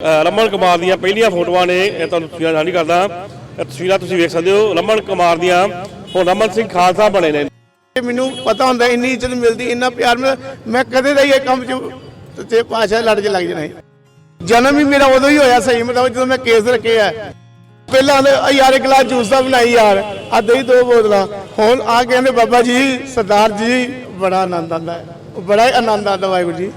ਰਮਨ ਕੁਮਾਰ ਦੀਆਂ ਪਹਿਲੀਆਂ ਫੋਟੋਆਂ ਨੇ, ਇਹ ਤੁਹਾਨੂੰ ਤਸਵੀਰਾਂ ਜਾਣੀ ਕਰਦਾ ਇਹ ਤਸਵੀਰਾਂ ਤੁਸੀਂ ਵੇਖ ਸਕਦੇ ਹੋ, ਰਮਨ ਕੁਮਾਰ ਦੀਆਂ। ਹੁਣ ਰਮਨ ਸਿੰਘ ਖਾਲਸਾ ਬਣੇ ਨੇ। ਮੈਨੂੰ ਪਤਾ ਹੁੰਦਾ, ਇੰਨੀ ਇੱਜ਼ਤ ਮਿਲਦੀ, ਇੰਨਾ ਪਿਆਰ ਮਿਲਦਾ। ਮੈਂ ਕਦੇ ਦਾ ਇਹ ਕੰਮ ਚ ਤੇ ਪਾਸ਼ਾ ਲੜ ਕੇ ਲੱਗ ਜਾਣਾ ਸੀ। ਜਨਮ ਹੀ ਮੇਰਾ ਉਦੋਂ ਹੀ ਹੋਇਆ ਸਹੀ, ਮਤਲਬ ਜਦੋਂ ਮੈਂ ਕੇਸ ਰੱਖੇ ਆ। ਪਹਿਲਾਂ ਯਾਰ, ਇੱਕ ਗਲਾਸ ਜੂਸ ਦਾ ਬਣਾਈ ਯਾਰ ਆ ਦਹੀਂ ਦੋ ਬੋਤਲਾਂ। ਹੁਣ ਆ ਕਹਿੰਦੇ, ਬਾਬਾ ਜੀ, ਸਰਦਾਰ ਜੀ, ਬੜਾ ਆਨੰਦ ਆਉਂਦਾ ਬੜਾ ਹੀ ਆਨੰਦ ਆਉਂਦਾ, ਵਾਹਿਗੁਰੂ ਜੀ।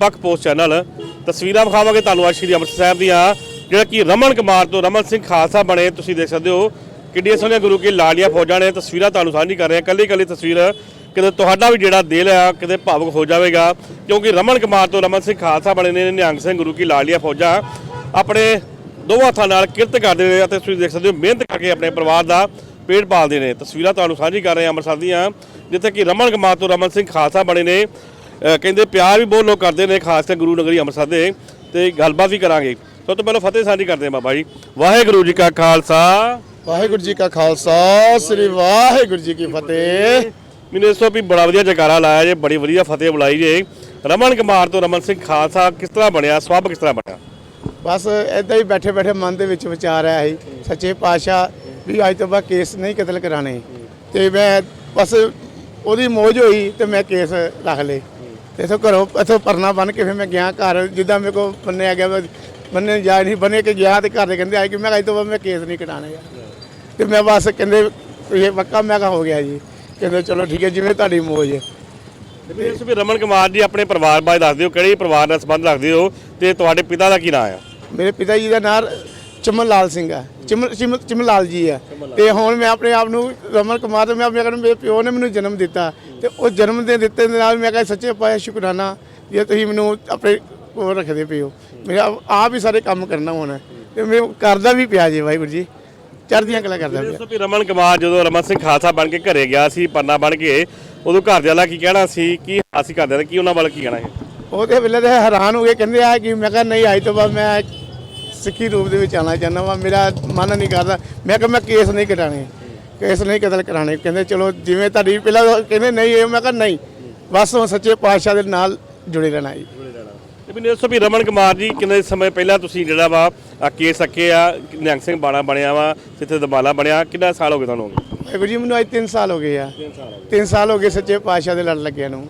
ਪੱਕ ਪੋਸਟ ਚੈਨਲ ਤਸਵੀਰਾਂ ਵਿਖਾਵਾਂਗੇ ਤੁਹਾਨੂੰ ਅੱਜ ਸ਼੍ਰੀ ਅੰਮ੍ਰਿਤਸਰ ਸਾਹਿਬ ਦੀਆਂ, ਜਿਹੜਾ ਕਿ ਰਮਨ ਕੁਮਾਰ ਤੋਂ ਰਮਨ ਸਿੰਘ ਖਾਲਸਾ ਬਣੇ, ਤੁਸੀਂ ਦੇਖ ਸਕਦੇ ਹੋ ਕਿੱਡੀਆਂ ਸੋਹਣੀਆਂ ਗੁਰੂ ਕੀ ਲਾਲੀਆਂ ਫੌਜਾਂ ਨੇ ਤਸਵੀਰਾਂ ਤੁਹਾਨੂੰ ਸਾਂਝੀ ਕਰ ਰਹੇ ਹਾਂ। ਕੱਲੀ ਕੱਲੀ ਤਸਵੀਰ, ਕਿਤੇ ਤੁਹਾਡਾ ਵੀ ਜਿਹੜਾ ਦਿਲ ਆ, ਕਿਤੇ ਭਾਵੁਕ ਹੋ ਜਾਵੇਗਾ, ਕਿਉਂਕਿ ਰਮਨ ਕੁਮਾਰ ਤੋਂ ਰਮਨ ਸਿੰਘ ਖਾਲਸਾ ਬਣੇ ਨੇ, ਨਿਹੰਗ ਸਿੰਘ ਗੁਰੂ ਕੀ ਲਾਲੀਆਂ ਫੌਜਾਂ ਆਪਣੇ ਦੋਵਾਂ ਹੱਥਾਂ ਨਾਲ ਕਿਰਤ ਕਰਦੇ ਨੇ ਅਤੇ ਤੁਸੀਂ ਦੇਖ ਸਕਦੇ ਹੋ ਮਿਹਨਤ ਕਰਕੇ ਆਪਣੇ ਪਰਿਵਾਰ ਦਾ ਪੇਟ ਪਾਲਦੇ ਨੇ। ਤਸਵੀਰਾਂ ਤੁਹਾਨੂੰ ਸਾਂਝੀ ਕਰ ਰਹੇ ਹਾਂ ਅੰਮ੍ਰਿਤਸਰ ਦੀਆਂ, ਜਿੱਥੇ ਕਿ ਰਮਨ ਕੁਮਾਰ ਤੋਂ ਰਮਨ ਸਿੰਘ ਖਾਲਸਾ ਬਣੇ ਨੇ। ਕਹਿੰਦੇ ਪਿਆਰ ਵੀ ਬਹੁਤ ਲੋਕ ਕਰਦੇ ਨੇ ਖਾਸ ਕਰਕੇ ਗੁਰੂ ਨਗਰੀ ਅੰਮ੍ਰਿਤਸਰ ਦੇ ਤੇ ਗੱਲਬਾਤ ਵੀ ਕਰਾਂਗੇ। ਸਭ ਤੋਂ ਪਹਿਲਾਂ ਫਤਿਹ ਸਾਂਝੀ ਕਰਦੇ ਹਾਂ ਬਾਬਾ ਜੀ। ਵਾਹਿਗੁਰੂ ਜੀ ਕਾ ਖਾਲਸਾ। ਵਾਹਿਗੁਰੂ ਜੀ ਕਾ ਖਾਲਸਾ ਸ੍ਰੀ ਵਾਹਿਗੁਰੂ ਜੀ ਕੀ ਫਤਿਹ। ਮੈਨੂੰ ਇਸ ਤੋਂ ਵੀ ਬੜਾ ਵਧੀਆ ਜਕਾਰਾ ਲਾਇਆ ਜੇ ਬੜੀ ਵਧੀਆ ਫਤਿਹ ਬੁਲਾਈ ਜੇ। ਰਮਨ ਕੁਮਾਰ ਤੋਂ ਰਮਨ ਸਿੰਘ ਖਾਲਸਾ ਕਿਸ ਤਰ੍ਹਾਂ ਬਣਿਆ? ਸਵੱਬ ਕਿਸ ਤਰ੍ਹਾਂ ਬਣਿਆ? ਬਸ ਐਦਾਂ ਹੀ ਬੈਠੇ ਬੈਠੇ ਮਨ ਦੇ ਵਿੱਚ ਵਿਚਾਰ ਆਇਆ ਸੀ ਸੱਚੇ ਪਾਤਸ਼ਾਹ ਵੀ ਅੱਜ ਤੋਂ ਬਾਅਦ ਕੇਸ ਨਹੀਂ ਕਤਲ ਕਰਾਣੇ। ਤੇ ਮੈਂ ਬਸ ਉਹਦੀ ਮੋਜ ਹੋਈ ਤੇ ਮੈਂ ਕੇਸ ਰੱਖ ਲਏ। ਤੇ ਇਥੋਂ ਘਰੋਂ ਇਥੋਂ ਪਰਨਾ ਬਣ ਕੇ ਫਿਰ ਮੈਂ ਗਿਆ ਘਰ ਜਿੱਦਾਂ ਮੇਰੇ ਕੋ ਬੰਨਿਆ ਗਿਆ ਮੈਂ ਬੰਨੇ ਜਾ ਨਹੀਂ ਬੰਨੇ ਕੇ ਗਿਆ ਤੇ ਘਰ ਦੇ ਕਹਿੰਦੇ ਆਏ ਕਿ ਮੈਂ ਕਿਹਾ ਅੱਜ ਤੋਂ ਬਾਅਦ ਮੈਂ ਕੇਸ ਨਹੀਂ ਕਟਾਣੇ ਤੇ ਮੈਂ ਬਸ ਕਹਿੰਦੇ ਇਹ ਪੱਕਾ ਮੈਂ ਕਿਹਾ ਹੋ ਗਿਆ ਜੀ। ਕਹਿੰਦੇ ਚਲੋ ਠੀਕ ਹੈ ਜਿਵੇਂ ਤੁਹਾਡੀ ਮੋਜ ਹੈ। ਤੇ ਇਸ ਵੀ ਰਮਨ ਕੁਮਾਰ ਜੀ ਆਪਣੇ ਪਰਿਵਾਰ ਬਾਰੇ ਦੱਸ ਦਿਓ ਕਿਹੜੇ ਪਰਿਵਾਰ ਨਾਲ ਸੰਬੰਧ ਰੱਖਦੇ ਹੋ ਤੇ ਤੁਹਾਡੇ ਪਿਤਾ ਦਾ ਕੀ ਨਾਮ ਆ? ਮੇਰੇ ਪਿਤਾ ਜੀ ਦਾ ਨਾਮ ਚਮਨ ਲਾਲ ਸਿੰਘ ਹੈ। ਚਮਨ ਚਮਨ ਚਮਨ ਲਾਲ ਜੀ ਹੈ। ਤੇ ਹੁਣ ਮੈਂ ਆਪਣੇ ਆਪ ਨੂੰ ਰਮਨ ਕੁਮਾਰ ਤੇ ਮੈਂ ਆਪਣੇ ਮੇਰੇ ਪਿਓ ਨੇ ਮੈਨੂੰ ਜਨਮ ਦਿੱਤਾ। ਤੇ ਉਹ ਜਨਮ ਦੇ ਦਿੱਤੇ ਦੇ ਨਾਲ ਮੈਂ ਕਹਿੰਦਾ ਸੱਚੇ ਪਾਇਆ ਸ਼ੁਕਰਾਨਾ ਜੇ ਤੁਸੀਂ ਮੈਨੂੰ ਆਪਣੇ ਕੋਲ ਰੱਖਦੇ ਪਿਓ ਮੇਰਾ ਆਪ ਹੀ ਸਾਰੇ ਕੰਮ ਕਰਨਾ ਹੁਣ। ਤੇ ਮੈਂ ਕਰਦਾ ਵੀ ਪਿਆ ਜੀ ਵਾਹਿਗੁਰੂ ਜੀ। ਚੜ੍ਹਦੀਆਂ ਕਲਾ ਕਰਦਾ ਪਿਆ। ਦੱਸੋ ਵੀ ਰਮਨ ਕੁਮਾਰ ਜਦੋਂ ਰਮਨ ਸਿੰਘ ਖਾਲਸਾ ਬਣ ਕੇ ਘਰੇ ਗਿਆ ਸੀ ਪੰਨਾ ਬਣ ਕੇ ਉਦੋਂ ਘਰਦਿਆਂ ਦਾ ਕੀ ਕਹਿਣਾ ਸੀ? ਕੀ ਹਾਸੀ ਘਰਦਿਆਂ ਦਾ? ਕੀ ਉਹਨਾਂ ਵੱਲ ਕੀ ਕਹਿਣਾ ਹੈ ਉਹਦੇ ਵੇਲੇ ਤੇ ਹੈਰਾਨ ਹੋ ਗਏ ਕਹਿੰਦੇ ਆ ਕਿ ਮੈਂ ਕਿਹਾ ਨਹੀਂ ਅੱਜ ਤੋਂ ਬਾਅਦ ਮੈਂ ਸਿੱਖੀ ਰੂਪ ਦੇ ਵਿੱਚ ਆਉਣਾ ਚਾਹੁੰਦਾ ਵਾਂ। ਮੇਰਾ ਮਨ ਨਹੀਂ ਕਰਦਾ। ਮੈਂ ਕਿਹਾ ਮੈਂ ਕੇਸ ਨਹੀਂ ਕਟਾਣੇ ਕੇਸ ਨਹੀਂ ਕਤਲ ਕਰਾਣੇ ਕਹਿੰਦੇ ਚਲੋ ਜਿਵੇਂ ਤੁਹਾਡੀ ਪਹਿਲਾਂ ਕਹਿੰਦੇ ਨਹੀਂ ਇਹ ਮੈਂ ਕਿਹਾ ਨਹੀਂ। ਬਸ ਉਹ ਸੱਚੇ ਪਾਤਸ਼ਾਹ ਦੇ ਨਾਲ ਜੁੜੇ ਰਹਿਣਾ ਜੀ। ਮੈਨੂੰ ਦੱਸੋ ਵੀ ਰਮਨ ਕੁਮਾਰ ਜੀ ਕਿੰਨੇ ਸਮੇਂ ਪਹਿਲਾਂ ਤੁਸੀਂ ਜਿਹੜਾ ਵਾ ਆ ਕੇਸ ਸੱਕੇ ਆ ਨਿਹੰਗ ਸਿੰਘ ਬਾਣਾ ਬਣਿਆ ਵਾ ਜਿੱਥੇ ਦਬਾਲਾ ਬਣਿਆ ਕਿੰਨਾ ਸਾਲ ਹੋ ਗਏ ਤੁਹਾਨੂੰ? ਵਾਹਿਗੁਰੂ ਜੀ ਮੈਨੂੰ ਅੱਜ 3 ਸਾਲ ਹੋ ਗਏ ਆ। 3 ਸਾਲ ਹੋ ਗਏ। ਸੱਚੇ ਪਾਤਸ਼ਾਹ ਦੇ ਲੜ ਲੱਗਿਆ ਨੂੰ।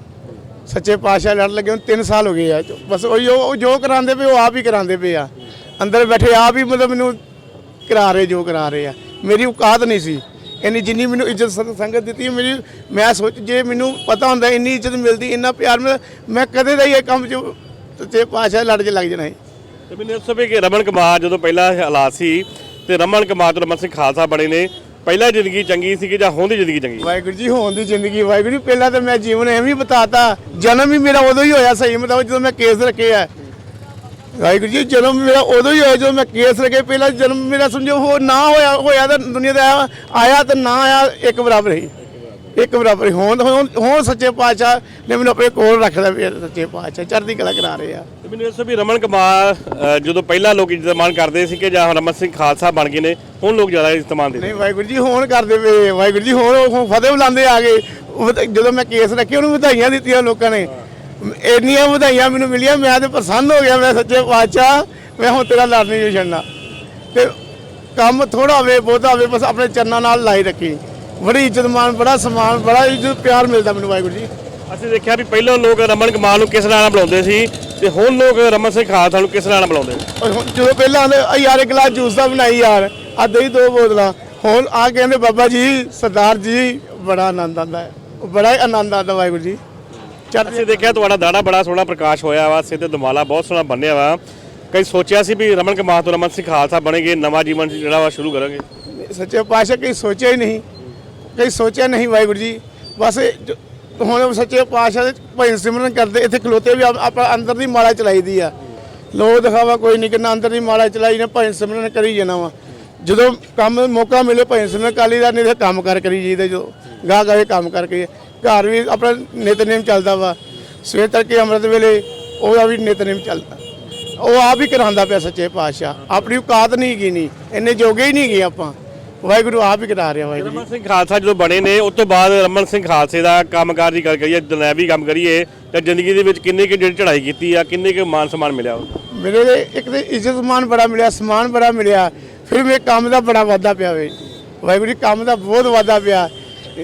ਸੱਚੇ ਪਾਤਸ਼ਾਹ ਲੜ ਲੱਗੇ ਨੂੰ 3 ਸਾਲ ਹੋ ਗਏ ਆ। ਬਸ ਉਹ ਜੋ ਕਰਾਉਂਦੇ ਪਏ ਉਹ ਆਪ ਹੀ ਕਰਾਉਂਦੇ ਪਏ ਆ। ਅੰਦਰ ਬੈਠੇ ਆਪ ਹੀ ਮਤਲਬ ਮੈਨੂੰ ਕਰਾ ਰਹੇ ਜੋ ਕਰਾ ਰਹੇ ਆ। ਮੇਰੀ ਔਕਾਤ ਨਹੀਂ ਸੀ। ਇੰਨੀ ਜਿੰਨੀ ਮੈਨੂੰ ਇੱਜ਼ਤ ਸੰ- ਸੰਗਤ ਦਿੱਤੀ ਮੇਰੀ ਮੈਂ ਸੋਚ ਜੇ ਮੈਨੂੰ ਪਤਾ ਹੁੰਦਾ ਇੰਨੀ ਇੱਜ਼ਤ ਮਿਲਦੀ ਇੰਨਾ ਪਿਆਰ ਮਿਲਦਾ ਮੈਂ ਕਦੇ ਦਾ ਹੀ ਇਹ ਕੰਮ ਚ ਸੱਚੇ ਪਾਤਸ਼ਾਹ ਲੜ ਕੇ ਲੱਗ ਜਾਣਾ ਸੀ। ਤੇ ਮੈਨੂੰ ਦੱਸੋ ਵੀ ਕਿ ਰਮਨ ਕੁਮਾਰ ਜਦੋਂ ਪਹਿਲਾਂ ਹਾਲਾਤ ਸੀ ਤੇ ਰਮਨ ਕੁਮਾਰ ਤੋਂ ਰਮਨ ਸਿੰਘ ਖਾਲਸਾ ਬਣੇ ਨੇ ਪਹਿਲਾਂ ਜ਼ਿੰਦਗੀ ਚੰਗੀ ਸੀ ਕਿ ਜਾਂ ਹੁਣ ਦੀ ਜ਼ਿੰਦਗੀ ਚੰਗੀ? ਵਾਹਿਗੁਰੂ ਜੀ ਹੋਣ ਦੀ ਜ਼ਿੰਦਗੀ ਵਾਹਿਗੁਰੂ ਜੀ ਪਹਿਲਾਂ ਤਾਂ ਮੈਂ ਜੀਵਨ ਐਵੇਂ ਹੀ ਬਤਾਤਾ ਜਨਮ ਹੀ ਮੇਰਾ ਉਦੋਂ ਹੀ ਹੋਇਆ ਸਹੀ ਮਤਲਬ ਜਦੋਂ ਮੈਂ ਕੇਸ ਰੱਖੇ ਆ। ਵਾਹਿਗੁਰੂ ਜੀ ਜਨਮ ਮੇਰਾ ਉਦੋਂ ਹੀ ਹੋਇਆ ਜਦੋਂ ਮੈਂ ਕੇਸ ਰੱਖੇ ਪਹਿਲਾਂ ਜਨਮ ਮੇਰਾ ਸਮਝੋ ਹੋ ਨਾ ਹੋਇਆ ਹੋਇਆ ਤਾਂ ਦੁਨੀਆ ਦਾ ਆਇਆ- ਆਇਆ ਤੇ ਨਾ ਆਇਆ ਇੱਕ ਬਰਾਬਰ ਹੀ। ਇੱਕ ਬਰਾਬਰ ਹੀ। ਹੋਣ ਹੁਣ ਸੱਚੇ ਪਾਤਸ਼ਾਹ ਨੇ ਮੈਨੂੰ ਆਪਣੇ ਕੋਲ ਰੱਖਦਾ ਵੀ ਸੱਚੇ ਪਾਤਸ਼ਾਹ ਚੜ੍ਹਦੀ ਕਲਾ ਕਰਾ ਰਹੇ ਆ। ਤੇ ਮੈਨੂੰ ਦੱਸੋ ਵੀ ਰਮਨ ਕੁਮਾਰ ਜਦੋਂ ਪਹਿਲਾਂ ਲੋਕ ਇੱਜ਼ਤ ਮਾਨ ਕਰਦੇ ਸੀ ਕਿ ਜਾਂ ਰਮਨ ਸਿੰਘ ਖਾਲਸਾ ਬਣ ਗਏ ਨੇ ਹੁਣ ਲੋਕ ਜ਼ਿਆਦਾ ਇੱਜ਼ਤ ਮਾਨਦੇ ਨੇ ਨਹੀਂ ਵਾਹਿਗੁਰੂ ਜੀ ਹੁਣ ਕਰਦੇ ਪਏ ਵਾਹਿਗੁਰੂ ਜੀ ਹੁਣ ਫਤਿਹ ਬੁਲਾਉਂਦੇ ਆ ਗਏ ਜਦੋਂ ਮੈਂ ਕੇਸ ਰੱਖੇ ਉਹਨੂੰ ਵਧਾਈਆਂ ਦਿੱਤੀਆਂ ਲੋਕਾਂ ਨੇ। ਇੰਨੀਆਂ ਵਧਾਈਆਂ ਮੈਨੂੰ ਮਿਲੀਆਂ ਮੈਂ ਤੇ ਪ੍ਰਸੰਨ ਹੋ ਗਿਆ ਮੈਂ ਸੱਚੇ ਪਾਤਸ਼ਾਹ ਮੈਂ ਹੁਣ ਤੇਰਾ ਲੜ ਨਹੀਂ ਛੱਡਣਾ। ਤੇ ਕੰਮ ਥੋੜਾ ਹੋਵੇ ਬਹੁਤਾ ਹੋਵੇ ਬਸ ਆਪਣੇ ਚਰਨਾਂ ਨਾਲ ਲਾਈ ਰੱਖੀ। ਬੜੀ ਇੱਜ਼ਤ ਮਾਨ ਬੜਾ ਸਨਮਾਨ ਬੜਾ ਇੱਜ਼ਤ ਪਿਆਰ ਮਿਲਦਾ ਮੈਨੂੰ ਵਾਹਿਗੁਰੂ ਜੀ। ਅਸੀਂ ਦੇਖਿਆ ਵੀ ਪਹਿਲਾਂ ਲੋਕ ਰਮਨ ਕੁਮਾਰ ਨੂੰ ਕਿਸ ਨਾਲ ਬੁਲਾਉਂਦੇ ਸੀ ਤੇ ਹੁਣ ਲੋਕ ਰਮਨ ਸਿੰਘ ਖਾਲਸਾ ਨੂੰ ਕਿਸ ਨਾਲ ਬੁਲਾਉਂਦੇ ਨੇ? ਔਰ ਹੁਣ ਜਦੋਂ ਪਹਿਲਾਂ ਆਂਦੇ ਆ ਯਾਰ ਇੱਕ ਗਲਾਸ ਜੂਸ ਦਾ ਬਣਾਈ ਯਾਰ ਆ ਦਹੀਂ ਦੋ ਬੋਤਲਾਂ। ਹੁਣ ਆ ਕਹਿੰਦੇ ਬਾਬਾ ਜੀ ਸਰਦਾਰ ਜੀ ਬੜਾ ਆਨੰਦ ਆਉਂਦਾ ਹੈ। ਬੜਾ ਹੀ ਆਨੰਦ ਆਉਂਦਾ ਵਾਹਿਗੁਰੂ ਜੀ। ਚੱਲ ਅਸੀਂ ਦੇਖਿਆ ਤੁਹਾਡਾ ਦਾੜਾ ਬੜਾ ਸੋਹਣਾ ਪ੍ਰਕਾਸ਼ ਹੋਇਆ ਵਾ, ਸਿਰ ਤੇ ਦਮਾਲਾ ਬਹੁਤ ਸੋਹਣਾ ਬੰਨਿਆ ਵਾ। ਕਈ ਸੋਚਿਆ ਸੀ ਵੀ ਰਮਨ ਕੁਮਾਰ ਤੋਂ ਰਮਨ ਸਿੰਘ ਖਾਲਸਾ ਬਣੇਗੇ ਨਵਾਂ ਜੀਵਨ ਜਿਹੜਾ ਵਾ ਸ਼ੁਰੂ ਕਰਾਂਗੇ ਸੱਚੇ ਪਾਤਸ਼ਾਹ ਕਈ ਸੋਚਿਆ ਹੀ ਨਹੀਂ, ਕਈ ਸੋਚਿਆ ਨਹੀਂ ਵਾਹਿਗੁਰੂ ਜੀ। ਬਸ ਹੁਣ ਸੱਚੇ ਪਾਤਸ਼ਾਹ ਦੇ ਭਜਨ ਸਿਮਰਨ ਕਰਦੇ, ਇੱਥੇ ਖਲੋਤੇ ਵੀ ਆਪ- ਆਪਾਂ ਅੰਦਰ ਦੀ ਮਾਲਾ ਚਲਾਈਦੀ ਆ। ਲੋ ਦਿਖਾਵਾ ਕੋਈ ਨਹੀਂ ਕਿੰਨਾ ਅੰਦਰ ਦੀ ਮਾਲਾ ਚਲਾਈ ਨੇ, ਭਜਨ ਸਿਮਰਨ ਕਰੀ ਜਾਣਾ ਵਾ। ਜਦੋਂ ਕੰਮ ਮੌਕਾ ਮਿਲੇ, ਭਜਨ ਸਿਮਰਨ ਕਾਲੀ ਦਾ ਨਹੀਂ ਤੇ ਕੰਮ ਕਰ ਕਰੀ ਜੀਦੇ ਜੋ ਗਾਹ ਗਾਹ ਕੰਮ ਕਰਕੇ ਘਰ ਵੀ ਆਪਣਾ ਨਿਤਨੇਮ ਚੱਲਦਾ ਵਾ। ਸਵੇਰ ਤੜਕੇ ਅੰਮ੍ਰਿਤ ਵੇਲੇ ਉਹਦਾ ਵੀ ਨਿਤਨੇਮ ਚੱਲਦਾ। ਉਹ ਆਪ ਹੀ ਕਰਾਉਂਦਾ ਪਿਆ ਸੱਚੇ ਪਾਤਸ਼ਾਹ। ਆਪਣੀ ਔਕਾਤ ਨਹੀਂ ਨਹੀਂ ਇੰਨੇ ਜੋਗੇ ਹੀ ਨਹੀਂ ਗਏ ਆਪਾਂ। ਵਾਹਿਗੁਰੂ ਆਪ ਹੀ ਕਰਾ ਰਿਹਾ ਵਾਹਿਗੁਰੂ ਰਮਨ ਸਿੰਘ ਖਾਲਸਾ ਜਦੋਂ ਬਣੇ ਨੇ ਉਸ ਤੋਂ ਬਾਅਦ ਰਮਨ ਸਿੰਘ ਖਾਲਸੇ ਦਾ ਕੰਮਕਾਰ ਦੀ ਗੱਲ ਕਰੀਏ ਦੁਨਿਆਵੀ ਕੰਮ ਕਰੀਏ ਤਾਂ ਜ਼ਿੰਦਗੀ ਦੇ ਵਿੱਚ ਕਿੰਨੀ ਕੁ ਜਿਹੜੀ ਚੜ੍ਹਾਈ ਕੀਤੀ ਆ ਕਿੰਨੇ ਕੁ ਮਾਨ ਸਨਮਾਨ ਮਿਲਿਆ? ਮੇਰੇ ਇੱਕ ਤੇ ਇੱਜ਼ਤ ਮਾਨ ਬੜਾ ਮਿਲਿਆ ਸਮਾਨ ਬੜਾ ਮਿਲਿਆ। ਫਿਰ ਮੇਰੇ ਕੰਮ ਦਾ ਬੜਾ ਵਾਧਾ ਪਿਆ ਵੇ। ਵਾਹਿਗੁਰੂ ਜੀ ਕੰਮ ਦਾ ਬਹੁਤ ਵਾਧਾ ਪਿਆ।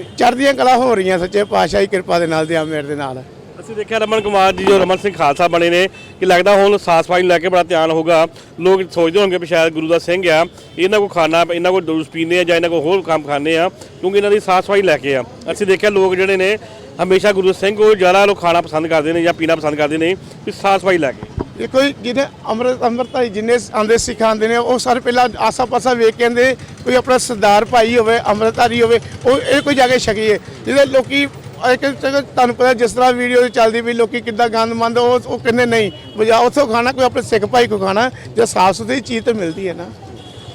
ਚੜ੍ਹਦੀਆਂ ਕਲਾ ਹੋ ਰਹੀਆਂ ਸੱਚੇ ਪਾਤਸ਼ਾਹ ਦੀ ਕਿਰਪਾ ਦੇ ਨਾਲ ਤੇ ਆ ਮੇਰੇ ਦੇ ਨਾਲ। ਅਸੀਂ ਦੇਖਿਆ ਰਮਨ ਕੁਮਾਰ ਜੀ ਜੋ ਰਮਨ ਸਿੰਘ ਖਾਲਸਾ ਬਣੇ ਨੇ, ਕਿ ਲੱਗਦਾ ਹੁਣ ਸਾਫ਼ ਸਫ਼ਾਈ ਨੂੰ ਲੈ ਕੇ ਬੜਾ ਧਿਆਨ ਹੋਊਗਾ। ਲੋਕ ਸੋਚਦੇ ਹੋਣਗੇ ਵੀ ਸ਼ਾਇਦ ਗੁਰੂ ਦਾ ਸਿੰਘ ਆ। ਇਹਨਾਂ ਕੋ ਖਾਣਾ, ਇਹਨਾਂ ਕੋ ਦੂਸ ਪੀਂਦੇ ਆ ਜਾਂ ਇਹਨਾਂ ਕੋ ਹੋਰ ਕੰਮ ਖਾਣੇ ਆ, ਕਿਉਂਕਿ ਇਹਨਾਂ ਦੀ ਸਾਫ਼ ਸਫ਼ਾਈ ਲੈ ਕੇ ਆ। ਅਸੀਂ ਦੇਖਿਆ ਲੋਕ ਜਿਹੜੇ ਨੇ, ਹਮੇਸ਼ਾ ਗੁਰੂ ਸਿੰਘ ਕੋ ਜ਼ਿਆਦਾ ਲੋਕ ਖਾਣਾ ਪਸੰਦ ਕਰਦੇ ਨੇ ਜਾਂ ਪੀਣਾ ਪਸੰਦ ਕਰਦੇ ਨੇ, ਵੀ ਸਾਫ਼ ਸਫ਼ਾਈ ਲੈ ਕੇ। ਇਹ ਕੋਈ ਜਿਹਨੇ ਅੰਮ੍ਰਿਤ, ਅੰਮ੍ਰਿਤਧਾਰੀ ਜਿੰਨੇ ਆਂਦੇ ਸਿਖਾਉਂਦੇ ਨੇ, ਉਹ ਸਾਰੇ ਪਹਿਲਾਂ ਆਸਾ ਪਾਸਾ ਵੇਖ ਕੇ ਆਂਦੇ ਕੋਈ ਆਪਣਾ ਸਰਦਾਰ ਭਾਈ ਹੋਵੇ, ਅੰਮ੍ਰਿਤਧਾਰੀ ਹੋਵੇ, ਉਹ, ਇਹ ਕੋਈ ਜਾ ਕੇ ਛਕੀਏ ਜਿਹਦੇ ਲੋਕੀ, ਇੱਕ ਤੁਹਾਨੂੰ ਪਤਾ ਜਿਸ ਤਰ੍ਹਾਂ ਵੀਡੀਓ ਚੱਲਦੀ ਵੀ ਲੋਕੀ ਕਿੱਦਾਂ ਗੰਦ ਮੰਦ ਉਹ ਉਹ ਕਹਿੰਦੇ ਨਹੀਂ, ਬਜਾ ਉੱਥੋਂ ਖਾਣਾ, ਕੋਈ ਆਪਣੇ ਸਿੱਖ ਭਾਈ ਕੋ ਖਾਣਾ, ਜੇ ਸਾਫ਼ ਸੁਥਰੀ ਚੀਜ਼ ਤੇ ਮਿਲਦੀ ਹੈ ਨਾ।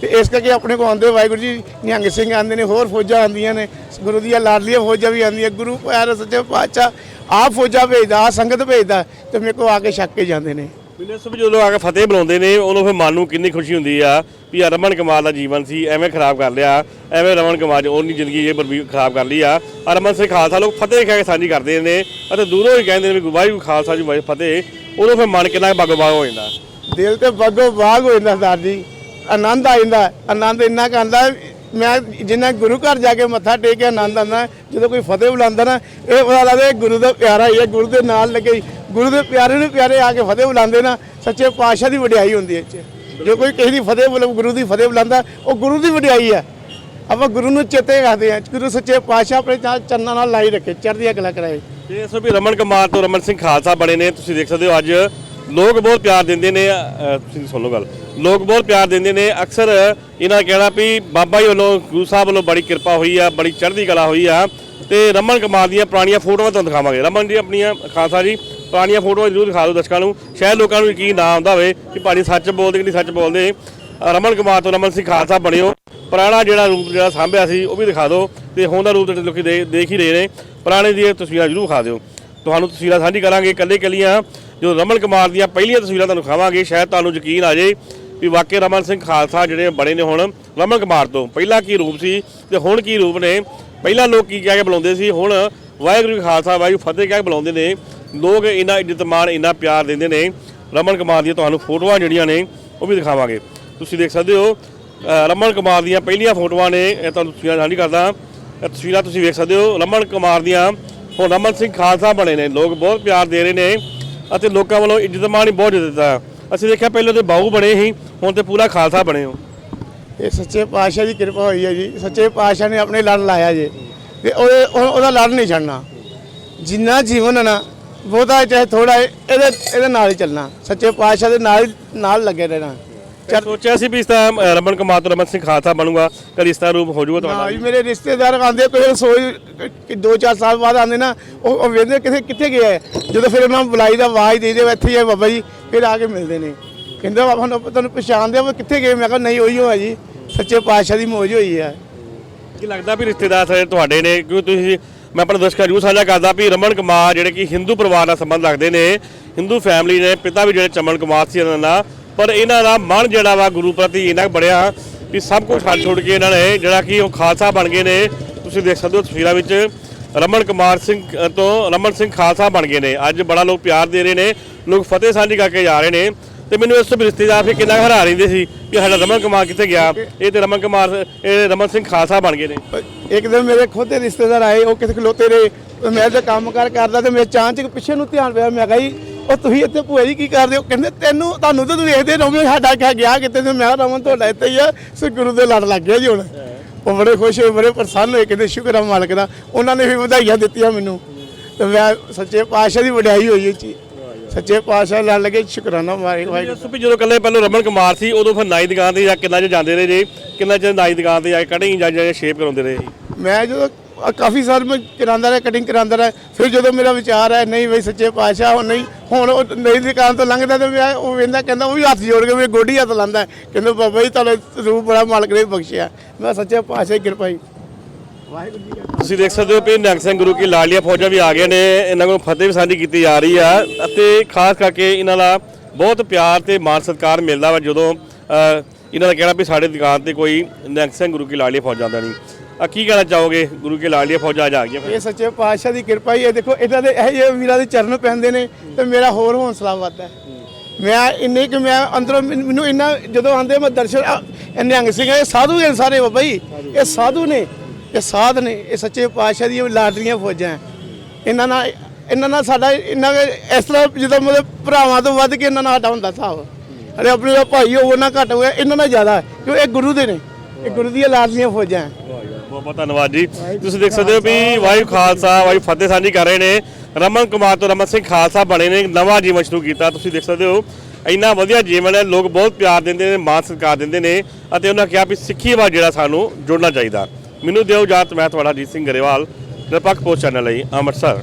ਤੇ ਇਸ ਕਰਕੇ ਆਪਣੇ ਕੋ ਆਉਂਦੇ ਵਾਹਿਗੁਰੂ ਜੀ, ਨਿਹੰਗ ਸਿੰਘ ਆਉਂਦੇ ਨੇ, ਹੋਰ ਫੌਜਾਂ ਆਉਂਦੀਆਂ ਨੇ, ਗੁਰੂ ਦੀਆਂ ਲਾਡਲੀਆਂ ਫੌਜਾਂ ਵੀ ਆਉਂਦੀਆਂ, ਗੁਰੂ ਪਿਆਰੇ ਸੱਚੇ ਪਾਤਸ਼ਾਹ ਆਪ ਫੌਜਾਂ ਭੇਜਦਾ ਆਪ ਸੰਗਤ ਭੇਜਦਾ, ਤੇ ਮੇਰੇ ਕੋ ਆ ਕੇ ਛੱਕ ਕੇ ਜਾਂਦੇ ਨੇ। ਮੈਨੂੰ ਸਭ ਜਦੋਂ ਆ ਕੇ ਫਤਿਹ ਬੁਲਾਉਂਦੇ ਨੇ ਉਹਨੂੰ ਫਿਰ ਮਨ ਨੂੰ ਕਿੰਨੀ ਖੁਸ਼ੀ ਹੁੰਦੀ ਆ ਵੀ ਆ ਰਮਨ ਕੁਮਾਰ ਦਾ ਜੀਵਨ ਸੀ, ਐਵੇਂ ਖਰਾਬ ਕਰ ਲਿਆ, ਐਵੇਂ ਰਮਨ ਕੁਮਾਰ ਨੇ ਉਹਨੀ ਜ਼ਿੰਦਗੀ ਇਹ ਬਰਬੀ ਖਰਾਬ ਕਰ ਲਈ ਆ। ਆ ਰਮਨ ਸਿੰਘ ਖਾਲਸਾ ਲੋਕ ਫਤਿਹ ਕਹਿ ਕੇ ਸਾਂਝੀ ਕਰਦੇ ਨੇ ਅਤੇ ਦੂਰੋਂ ਹੀ ਕਹਿੰਦੇ ਨੇ ਵੀ ਵਾਹਿਗੁਰੂ ਖਾਲਸਾ ਜੀ ਵਾਹਿ ਫਤਿਹ, ਉਦੋਂ ਫਿਰ ਮਨ ਕਿੰਨਾ ਬਾਗੋ ਬਾਗ ਹੋ ਜਾਂਦਾ। ਦਿਲ ਤੇ ਬਾਗੋ ਬਾਗ ਹੋ ਜਾਂਦਾ ਸਰਦਾਰ ਜੀ, ਆਨੰਦ ਆ ਜਾਂਦਾ, ਆਨੰਦ ਇੰਨਾ ਕੁ ਆਉਂਦਾ, ਮੈਂ ਜਿੰਨਾ ਗੁਰੂ ਘਰ ਜਾ ਕੇ ਮੱਥਾ ਟੇਕ ਕੇ ਆਨੰਦ ਆਉਂਦਾ, ਜਦੋਂ ਕੋਈ ਫਤਿਹ ਬੁਲਾਉਂਦਾ ਨਾ, ਇਹ ਪਤਾ ਲੱਗਦਾ ਗੁਰੂ ਦਾ ਪਿਆਰਾ ਹੀ ਹੈ, ਗੁਰੂ ਦੇ ਨਾਲ ਲੱਗੇ ਗੁਰੂ ਦੇ ਪਿਆਰੇ ਨੂੰ ਪਿਆਰੇ ਆ ਕੇ ਫਤਿਹ ਬੁਲਾਉਂਦੇ ਨਾ, ਸੱਚੇ ਪਾਤਸ਼ਾਹ ਦੀ ਵਡਿਆਈ ਹੁੰਦੀ ਹੈ ਇਹ 'ਚ ਕੋਈ ਕਿਸੇ ਦੀ ਫਤਿਹ ਬੁਲਾ ਗੁਰੂ ਦੀ ਫਤਿਹ ਬੁਲਾਉਂਦਾ, ਉਹ ਗੁਰੂ ਦੀ ਵਡਿਆਈ ਹੈ। ਆਪਾਂ ਗੁਰੂ ਨੂੰ ਚੇਤੇ ਰੱਖਦੇ ਹਾਂ, ਗੁਰੂ ਸੱਚੇ ਪਾਤਸ਼ਾਹ ਆਪਣੇ ਚਾ- ਚਰਨਾਂ ਨਾਲ ਲਾਈ ਰੱਖੇ ਚੜ੍ਹਦੀਆਂ ਕਲਾ ਕਰਾਏ। ਤੇ ਸੋ ਵੀ ਰਮਨ ਕੁਮਾਰ ਤੋਂ ਰਮਨ ਸਿੰਘ ਖਾਲਸਾ ਬਣੇ ਨੇ, ਤੁਸੀਂ ਦੇਖ ਸਕਦੇ ਹੋ ਅੱਜ ਲੋਕ ਬਹੁਤ ਪਿਆਰ ਦਿੰਦੇ ਨੇ ਤੁਸੀਂ ਸੁਣ ਲਓ ਗੱਲ। ਲੋਕ ਬਹੁਤ ਪਿਆਰ ਦਿੰਦੇ ਨੇ, ਅਕਸਰ ਇਹਨਾਂ ਕਹਿਣਾ ਵੀ ਬਾਬਾ ਜੀ ਵੱਲੋਂ, ਗੁਰੂ ਸਾਹਿਬ ਵੱਲੋਂ ਬੜੀ ਕਿਰਪਾ ਹੋਈ ਆ, ਬੜੀ ਚੜ੍ਹਦੀ ਕਲਾ ਹੋਈ ਆ। ਤੇ ਰਮਨ ਕੁਮਾਰ ਦੀਆਂ ਪੁਰਾਣੀਆਂ ਫੋਟੋਆਂ ਤੁਹਾਨੂੰ ਦਿਖਾਵਾਂਗੇ। ਰਮਨ ਜੀ ਆਪਣੀਆਂ, ਖਾਲਸਾ ਜੀ ਪੁਰਾਣੀਆਂ ਫੋਟੋਆਂ ਜ਼ਰੂਰ ਦਿਖਾ ਦਿਓ ਦਰਸ਼ਕਾਂ ਨੂੰ। ਸ਼ਾਇਦ ਲੋਕਾਂ ਨੂੰ ਯਕੀਨ ਨਾ ਆਉਂਦਾ ਹੋਵੇ ਕਿ ਭਾਜੀ ਸੱਚ ਬੋਲਦੇ ਕਿ ਨਹੀਂ ਸੱਚ ਬੋਲਦੇ। ਰਮਨ ਕੁਮਾਰ ਤੋਂ ਰਮਨ ਸਿੰਘ ਖਾਲਸਾ ਬਣਿਓ ਪੁਰਾਣਾ ਜਿਹੜਾ ਰੂਪ ਜਿਹੜਾ ਸਾਂਭਿਆ ਸੀ, ਉਹ ਵੀ ਦਿਖਾ ਦਿਓ ਤੇ ਹੁਣ ਦਾ ਰੂਪ ਤੇ ਲੋਕੀ ਦੇ- ਦੇਖ ਹੀ ਰਹੇ ਨੇ। ਪੁਰਾਣੇ ਦੀਆਂ ਤਸਵੀਰਾਂ ਜ਼ਰੂਰ ਦਿਖਾ ਦਿਓ। ਤੁਹਾਨੂੰ ਤਸਵੀਰਾਂ ਸਾਂਝੀ ਕਰਾਂਗੇ ਕੱਲੇ ਕੱਲੀਆਂ ਜੋ ਰਮਨ ਕੁਮਾਰ ਦੀਆਂ ਪਹਿਲੀਆਂ ਤਸਵੀਰਾਂ ਤੁਹਾਨੂੰ ਖਾਵਾਂਗੇ ਸ਼ਾਇਦ ਤੁਹਾਨੂੰ ਯਕੀਨ ਆ ਜਾਏ ਵੀ ਵਾਕਿਆ ਰਮਨ ਸਿੰਘ ਖਾਲਸਾ ਜਿਹੜੇ ਬਣੇ ਨੇ ਹੁਣ ਰਮਨ ਕੁਮਾਰ ਤੋਂ। ਪਹਿਲਾਂ ਕੀ ਰੂਪ ਸੀ ਤੇ ਹੁਣ ਕੀ ਰੂਪ ਨੇ? ਪਹਿਲਾਂ ਲੋਕ ਕੀ ਕਹਿ ਕੇ ਬੁਲਾਉਂਦੇ ਸੀ? ਹੁਣ ਵਾਹਿਗੁਰੂ ਖਾਲਸਾ, ਵਾਹਿਗੁਰੂ ਫਤਿਹ ਕਹਿ ਕੇ ਬੁਲਾਉਂਦੇ ਨੇ। ਲੋਕ ਇੰਨਾ ਇੱਜ਼ਤ ਮਾਣ, ਇੰਨਾ ਪਿਆਰ ਦਿੰਦੇ ਨੇ। ਰਮਨ ਕੁਮਾਰ ਦੀਆਂ ਤੁਹਾਨੂੰ ਫੋਟੋਆਂ ਜਿਹੜੀਆਂ ਨੇ, ਉਹ ਵੀ ਦਿਖਾਵਾਂਗੇ। ਤੁਸੀਂ ਦੇਖ ਸਕਦੇ ਹੋ ਰਮਨ ਕੁਮਾਰ ਦੀਆਂ ਪਹਿਲੀਆਂ ਫੋਟੋਆਂ ਨੇ, ਇਹ ਤੁਹਾਨੂੰ ਤਸਵੀਰਾਂ ਸਾਂਝੀ ਕਰਦਾ। ਤਸਵੀਰਾਂ ਤੁਸੀਂ ਵੇਖ ਸਕਦੇ ਹੋ, ਰਮਨ ਕੁਮਾਰ ਦੀਆਂ। ਹੁਣ ਰਮਨ ਸਿੰਘ ਖਾਲਸਾ ਬਣੇ ਨੇ, ਲੋਕ ਬਹੁਤ ਪਿਆਰ ਦੇ ਰਹੇ ਨੇ ਅਤੇ ਲੋਕਾਂ ਵੱਲੋਂ ਇੱਜ਼ਤ ਮਾਣ ਹੀ ਬਹੁਤ ਦਿੱਤਾ। ਅਸੀਂ ਦੇਖਿਆ ਪਹਿਲਾਂ ਤੇ ਬਾਹੂ ਬਣੇ ਸੀ, ਹੁਣ ਤੇ ਪੂਰਾ ਖਾਲਸਾ ਬਣੇ ਹੋ। ਇਹ ਸੱਚੇ ਪਾਤਸ਼ਾਹ ਦੀ ਕਿਰਪਾ ਹੋਈ ਹੈ ਜੀ। ਸੱਚੇ ਪਾਤਸ਼ਾਹ ਨੇ ਆਪਣੇ ਲੜ ਲਾਇਆ ਜੇ। ਤੇ ਉਹਦਾ ਲੜ ਨਹੀਂ ਛੱਡਣਾ। ਜਿੰਨਾ ਜੀਵਨ ਹੈ ਨਾ ਬਹੁਤਾ ਚਾਹੇ ਥੋੜਾ ਇਹਦੇ ਇਹਦੇ ਨਾਲ ਹੀ ਚੱਲਣਾ। ਸੱਚੇ ਪਾਤਸ਼ਾਹ ਦੇ ਨਾਲ ਹੀ- ਨਾਲ ਲੱਗੇ ਰਹਿਣਾ। ਚਲ। ਸੋਚਿਆ ਸੀ ਵੀ ਇਸ ਤਰ੍ਹਾਂ ਰਮਨ ਕੁਮਾਰ ਤੋਂ ਰਮਨ ਸਿੰਘ ਖਾਲਸਾ ਬਣੂਗਾ ਕਦੀ ਇਸ ਤਰ੍ਹਾਂ ਰੂਪ ਹੋ ਜਾਊਗਾ ਹਾਂ ਤੁਹਾਡਾ ਜੀ ਮੇਰੇ ਰਿਸ਼ਤੇਦਾਰ ਆਉਂਦੇ ਕੋਈ ਰਸੋਈ ਕਿ ਦੋ ਚਾਰ ਸਾਲ ਬਾਅਦ ਆਉਂਦੇ ਨਾ ਉਹ ਉਹ ਵੇਖਦੇ ਕਿਥੇ ਕਿੱਥੇ ਗਿਆ ਹੈ। ਜਦੋਂ ਫਿਰ ਉਹਨਾਂ ਨੂੰ ਬੁਲਾਈ ਦਾ ਆਵਾਜ਼ ਦੇ ਦੇ ਇੱਥੇ ਹੀ ਹੈ ਬਾਬਾ ਜੀ ਫਿਰ ਆ ਕੇ ਮਿਲਦੇ ਨੇ। ਕਹਿੰਦੇ ਬਾਬਾ ਨੂੰ ਤੁਹਾਨੂੰ ਪਛਾਣਦੇ ਹੋ ਕਿੱਥੇ ਗਏ? ਮੈਂ ਕਿਹਾ ਨਹੀਂ ਉਹੀ ਹੋ ਹੈ ਜੀ। ਸੱਚੇ ਪਾਤਸ਼ਾਹ ਦੀ ਮੌਜ ਹੋਈ ਹੈ ਕੀ ਲੱਗਦਾ ਵੀ ਰਿਸ਼ਤੇਦਾਰ ਤੁਹਾਡੇ ਨੇ ਕਿਉਂ ਤੁਸੀਂ ਮੈਂ ਆਪਣੇ ਦਰਸ਼ਕਾਂ ਨੂੰ ਸਾਂਝਾ ਕਰਦਾ ਵੀ ਰਮਨ ਕੁਮਾਰ ਜਿਹੜੇ ਕਿ ਹਿੰਦੂ ਪਰਿਵਾਰ ਨਾਲ ਸੰਬੰਧ ਰੱਖਦੇ ਨੇ, ਹਿੰਦੂ ਫੈਮਿਲੀ ਨੇ ਪਿਤਾ ਵੀ ਜਿਹੜੇ ਚਮਨ ਕੁਮਾਰ ਸੀ ਇਹਨਾਂ ਦਾ ਪਰ ਇਹਨਾਂ ਦਾ ਮਨ ਜਿਹੜਾ ਵਾ ਗੁਰੂ ਪ੍ਰਤੀ ਇਹਨਾਂ ਕੁ ਬੜਿਆ ਵੀ ਸਭ ਕੁਝ ਛੱਡ ਛੁੱਟ ਕੇ ਇਹਨਾਂ ਨੇ ਜਿਹੜਾ ਕਿ ਉਹ ਖਾਲਸਾ ਬਣ ਗਏ ਨੇ। ਤੁਸੀਂ ਦੇਖ ਸਕਦੇ ਹੋ ਤਸਵੀਰਾਂ ਵਿੱਚ ਰਮਨ ਕੁਮਾਰ ਸਿੰਘ ਤੋਂ ਰਮਨ ਸਿੰਘ ਖਾਲਸਾ ਬਣ ਗਏ ਨੇ। ਅੱਜ ਬੜਾ ਲੋਕ ਪਿਆਰ ਦੇ ਰਹੇ ਨੇ, ਲੋਕ ਫਤਿਹ ਸਾਂਝੀ ਕਰਕੇ ਜਾ ਰਹੇ ਨੇ। ਤੇ ਮੈਨੂੰ ਇਸ ਤੋਂ ਰਿਸ਼ਤੇਦਾਰ ਫਿਰ ਕਿੰਨਾ ਕੁ ਹਰਾ ਰਹਿੰਦੇ ਸੀ ਕਿ ਸਾਡਾ ਰਮਨ ਕੁਮਾਰ ਕਿੱਥੇ ਗਿਆ? ਇਹ ਤੇ ਰਮਨ ਕੁਮਾਰ, ਇਹ ਰਮਨ ਸਿੰਘ ਖਾਲਸਾ ਬਣ ਗਏ ਨੇ। ਇੱਕ ਦਿਨ ਮੇਰੇ ਖੁਦ ਦੇ ਰਿਸ਼ਤੇਦਾਰ ਆਏ, ਉਹ ਕਿਤੇ ਖਲੋਤੇ ਰਹੇ ਮੈਂ ਤਾਂ ਕੰਮ ਕਾਰ ਕਰਦਾ ਤੇ ਮੇਰੇ ਚਾਂਚ ਪਿੱਛੇ ਨੂੰ ਧਿਆਨ ਪਿਆ, ਮੈਂ ਕਿਹਾ ਜੀ, ਉਹ ਤੁਸੀਂ ਇੱਥੇ ਭੂਆ ਜੀ ਕੀ ਕਰਦੇ ਹੋ? ਕਹਿੰਦੇ, ਤੈਨੂੰ, ਤੁਹਾਨੂੰ ਤਾਂ ਤੁਸੀਂ ਵੇਖਦੇ ਰਹੋਗੇ ਸਾਡਾ ਕਿਆ ਗਿਆ? ਕਿਤੇ ਤੇ ਮੈਂ ਰਮਨ, ਤੁਹਾਡਾ ਇੱਥੇ ਹੀ ਆ ਸੋ ਗੁਰੂ ਦੇ ਲੜ ਲੱਗ ਗਿਆ ਜੀ ਹੁਣ। ਉਹ ਬੜੇ ਖੁਸ਼ ਹੋਏ, ਬੜੇ ਪ੍ਰਸੰਨ ਹੋਏ, ਕਹਿੰਦੇ, ਸ਼ੁਕਰ ਆ ਮਾਲਕ ਦਾ, ਉਹਨਾਂ ਨੇ ਵੀ ਵਧਾਈਆਂ ਦਿੱਤੀਆਂ ਮੈਨੂੰ। ਤੇ ਮੈਂ ਸੱਚੇ ਪਾਤਸ਼ਾਹ ਦੀ ਵਡਿਆਈ ਹੋਈ ਇਹ ਚ ਸੱਚੇ ਪਾਤਸ਼ਾਹ ਲੜ ਲੱਗੇ, ਸ਼ੁਕਰਾਨਾ ਮਾਰੇ, ਵਾਹਿਗੁਰੂ। ਜਦੋਂ ਵੀ ਜਦੋਂ ਕੱਲੇ ਪਹਿਲਾਂ ਰਮਨ ਕੁਮਾਰ ਸੀ, ਉਦੋਂ ਫਿਰ ਨਾਈ ਦੁਕਾਨ ਤੇ ਜਾ ਕਿੰਨਾ ਚ ਜਾਂਦੇ ਰਹੇ ਜੀ? ਕਿੰਨਾ ਚ ਨਾਈ ਦੁਕਾਨ ਤੇ ਜਾ ਕੇ ਕਟਿੰਗ ਜਾਂ ਜਾਂ ਸ਼ੇਪ ਕਰਾਉਂਦੇ ਰਹੇ ਜੀ? ਮੈਂ ਜਦੋਂ ਅ- ਕਾਫੀ ਸਾਲ ਮੈਂ ਕਰਾਂਦਾ ਰਿਹਾ ਕਟਿੰਗ ਕਰਾਂਦਾ ਰਿਹਾ ਫਿਰ ਜਦੋਂ ਮੇਰਾ ਵਿਚਾਰ ਹੈ ਨਹੀਂ ਬਈ ਸੱਚੇ ਪਾਤਸ਼ਾਹ ਹੁਣ ਨਹੀਂ ਹੁਣ ਉਹ ਨਹੀਂ ਦੁਕਾਨ ਤੋਂ ਲੰਘਦਾ ਤੇ ਮੈਂ ਉਹ ਵੇਂਦਾ ਕਹਿੰਦਾ ਉਹ ਵੀ ਹੱਥ ਜੋੜ ਕੇ ਮੇਰੇ ਗੋਡੀ ਹੱਥ ਲਾਂਦਾ। ਕਹਿੰਦਾ ਬਾਬਾ ਜੀ ਤੁਹਾਡਾ ਰੂਪ ਬੜਾ ਮਾਲਕ ਨੇ ਬਖਸ਼ਿਆ। ਮੈਂ ਸੱਚੇ ਪਾਤਸ਼ਾਹ ਦੀ ਕਿਰਪਾ ਜੀ। ਵਾਹਿਗੁਰੂ ਜੀ ਕਾ ਤੁਸੀਂ ਦੇਖ ਸਕਦੇ ਹੋ ਕਿ ਨਿਹੰਗ ਸਿੰਘ ਗੁਰੂ ਕੀ ਲਾਲੀਆਂ ਫੌਜਾਂ ਵੀ ਆ ਗਏ ਨੇ ਇਹਨਾਂ ਕੋਲ ਫਤਿਹ ਵੀ ਸਾਂਝੀ ਕੀਤੀ ਜਾ ਰਹੀ ਆ ਅਤੇ ਖਾਸ ਕਰਕੇ ਇਹਨਾਂ ਦਾ ਬਹੁਤ ਪਿਆਰ ਤੇ ਮਾਣ ਸਤਿਕਾਰ ਮਿਲਦਾ ਵਾ ਜਦੋਂ ਅ, ਇਹਨਾਂ ਦਾ ਕਹਿਣਾ ਵੀ ਸਾਡੇ ਦੁਕਾਨ ਤੇ ਕੋਈ ਨਿਹੰਗ ਸਿੰਘ ਗੁਰੂ ਕੀ ਲਾੜੀਆਂ ਫੌਜਾਂ ਦਾ ਨਹੀਂ। ਆ ਕੀ ਕਹਿਣਾ ਚਾਹੋਗੇ? ਗੁਰੂ ਕੇ ਲਾੜੀਆਂ ਫੌਜਾਂ ਅੱਜ ਆ ਗਈਆਂ ਇਹ ਸੱਚੇ ਪਾਤਸ਼ਾਹ ਦੀ ਕਿਰਪਾ ਹੀ ਹੈ। ਦੇਖੋ ਇਹਨਾਂ ਦੇ ਇਹ ਜਿਹੇ ਵੀਰਾਂ ਦੇ ਚਰਨ ਪੈਂਦੇ ਨੇ ਤੇ ਮੇਰਾ ਹੋਰ ਹੌਸਲਾ ਵੱਧਦਾ ਹੈ। ਮੈਂ ਇੰਨੇ ਕਿ ਮੈਂ ਅੰਦਰੋਂ ਮੈਨੂੰ ਇੰਨਾ ਜਦੋਂ ਆਂਦੇ ਮੈਂ ਦਰਸ਼ਨ ਨਿਹੰਗ ਸਿੰਘ ਇਹ ਸਾਧੂ ਨੇ ਸਾਰੇ ਬਾਬਾ ਜੀ। ਇਹ ਸਾਧੂ ਨੇ ਇਹ ਸਾਧ ਨੇ ਇਹ ਸੱਚੇ ਪਾਤਸ਼ਾਹ ਦੀਆਂ ਲਾਡਲੀਆਂ ਫੌਜਾਂ ਇਹਨਾਂ ਨਾਲ ਇਹਨਾਂ ਨਾਲ ਸਾਡਾ ਇਹਨਾਂ ਇਸ ਤਰ੍ਹਾਂ ਜਿੱਦਾਂ ਮਤਲਬ ਭਰਾਵਾਂ ਤੋਂ ਵੱਧ ਕੇ ਇਹਨਾਂ ਨਾਲ ਸਾਡਾ ਹੁੰਦਾ ਹਿਸਾਬ ਅਰੇ ਆਪਣੇ ਭਾਈ ਹੋਵੋ ਨਾ ਘੱਟ ਹੋਇਆ ਇਹਨਾਂ ਨਾਲ ਜ਼ਿਆਦਾ ਹੈ, ਕਿਉਂ? ਇਹ ਗੁਰੂ ਦੇ ਨੇ। ਇਹ ਗੁਰੂ ਦੀਆਂ ਲਾਡਲੀਆਂ ਫੌਜਾਂ ਹੈ। ਬਹੁਤ ਬਹੁਤ ਧੰਨਵਾਦ ਜੀ। ਤੁਸੀਂ ਦੇਖ ਸਕਦੇ ਹੋ ਵੀ ਵਾਹਿਗੁਰੂ ਖਾਲਸਾ, ਵਾਹਿਗੁਰੂ ਫਤਿਹ ਸਾਂਝੀ ਕਰ ਰਹੇ ਨੇ। ਰਮਨ ਕੁਮਾਰ ਤੋਂ ਰਮਨ ਸਿੰਘ ਖਾਲਸਾ ਬਣੇ ਨੇ, ਨਵਾਂ ਜੀਵਨ ਸ਼ੁਰੂ ਕੀਤਾ। ਤੁਸੀਂ ਦੇਖ ਸਕਦੇ ਹੋ, ਇੰਨਾ ਵਧੀਆ ਜੀਵਨ ਹੈ, ਲੋਕ ਬਹੁਤ ਪਿਆਰ ਦਿੰਦੇ ਨੇ ਮਾਨ ਸਤਿਕਾਰ ਦਿੰਦੇ ਨੇ ਅਤੇ ਉਹਨਾਂ ਕਿਹਾ ਵੀ ਸਿੱਖੀ ਵਾ ਜਿਹੜਾ ਸਾਨੂੰ ਜੁੜਨਾ ਚਾਹੀਦਾ। ਮੈਨੂੰ ਦਿਓ ਜਾਤ ਮੈਂ ਤੁਹਾਡਾ ਜੀਤ ਸਿੰਘ ਗਰੇਵਾਲ, ਨਿਰਪੱਖ ਪੋਸਟ ਚੈਨਲ ਲਈ ਅੰਮ੍ਰਿਤਸਰ।